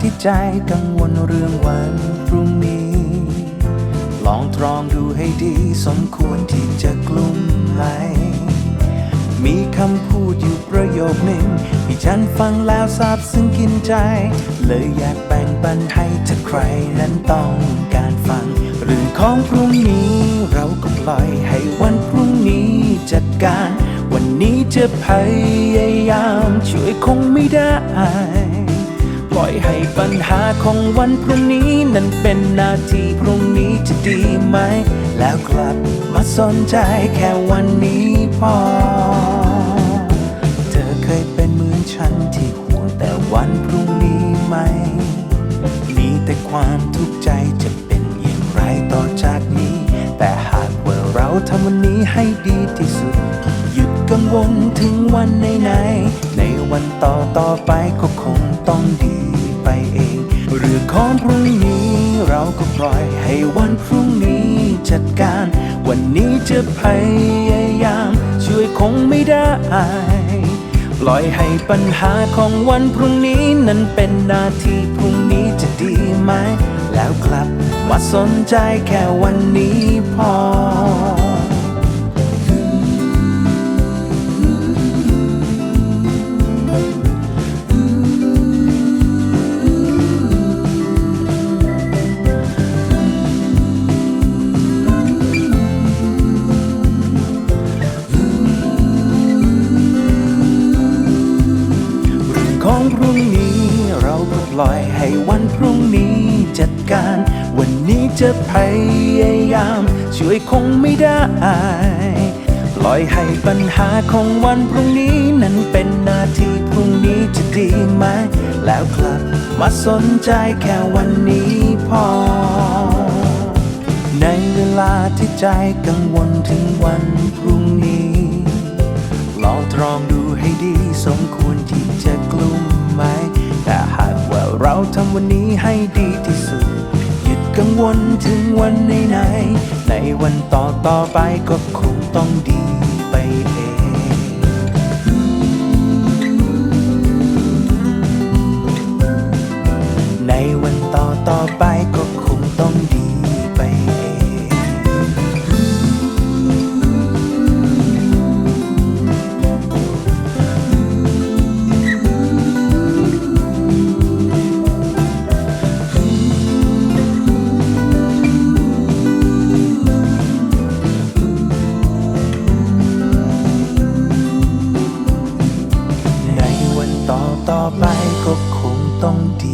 ที่ใจกังวลเรื่องวันพรุ่งนี้ ลองตรองดูให้ดีสมควรที่จะกลุ้มไหล มีคำพูดอยู่ประโยคหนึ่ง ที่ฉันฟังแล้วซาบซึ้งกินใจ เลยอยากแบ่งปันให้ถ้าใครนั้นต้องการฟัง เรื่องของพรุ่งนี้ เราก็ปล่อยให้วันพรุ่งนี้จัดการ วันนี้จะพยายามช่วยคงไม่ได้ ปล่อยให้ปัญหาของวันพรุ่งนี้นั้นเป็นนาทีพรุ่งนี้จะดีไหม แล้วกลับมาสนใจแค่วันนี้พอ เธอเคยเป็นเหมือนฉันที่ห่วงแต่วันพรุ่งนี้ไหม มีแต่ความทุกข์ใจจะเป็นอย่างไรต่อจากนี้ แต่หากว่าเราทำวันนี้ให้ดีที่สุด หยุดกังวลถึงวันไหนๆใน ต่อไปก็คงต้องดีไปเอง เรื่องของพรุ่งนี้เราก็ปล่อยให้วันพรุ่งนี้จัดการ วันนี้จะพยายาม ช่วยคงไม่ได้ ปล่อยให้ปัญหาของวันพรุ่งนี้นั้นเป็นหน้าที่พรุ่งนี้จะดีไหม แล้วกลับมาสนใจแค่วันนี้พอ ปล่อยให้วันพรุ่งนี้จัดการ วันนี้จะพยายาม ช่วยคงไม่ได้ ปล่อยให้ปัญหาของวันพรุ่งนี้นั้นเป็นหน้าที่พรุ่งนี้จะดีไหม แล้วกลับมาสนใจแค่วันนี้พอ ในเวลาที่ใจกังวลถึงวันพรุ่งนี้ ลองตรองดูให้ดีสมควร วันนี้ให้ดีที่สุด หยุดกังวลถึงวันไหนๆในวันต่อต่อไปก็คงต้องดีไปเองในวันต่อต่อไปก็คงต้องดีไปเอง ต่อไปก็คงต้องดี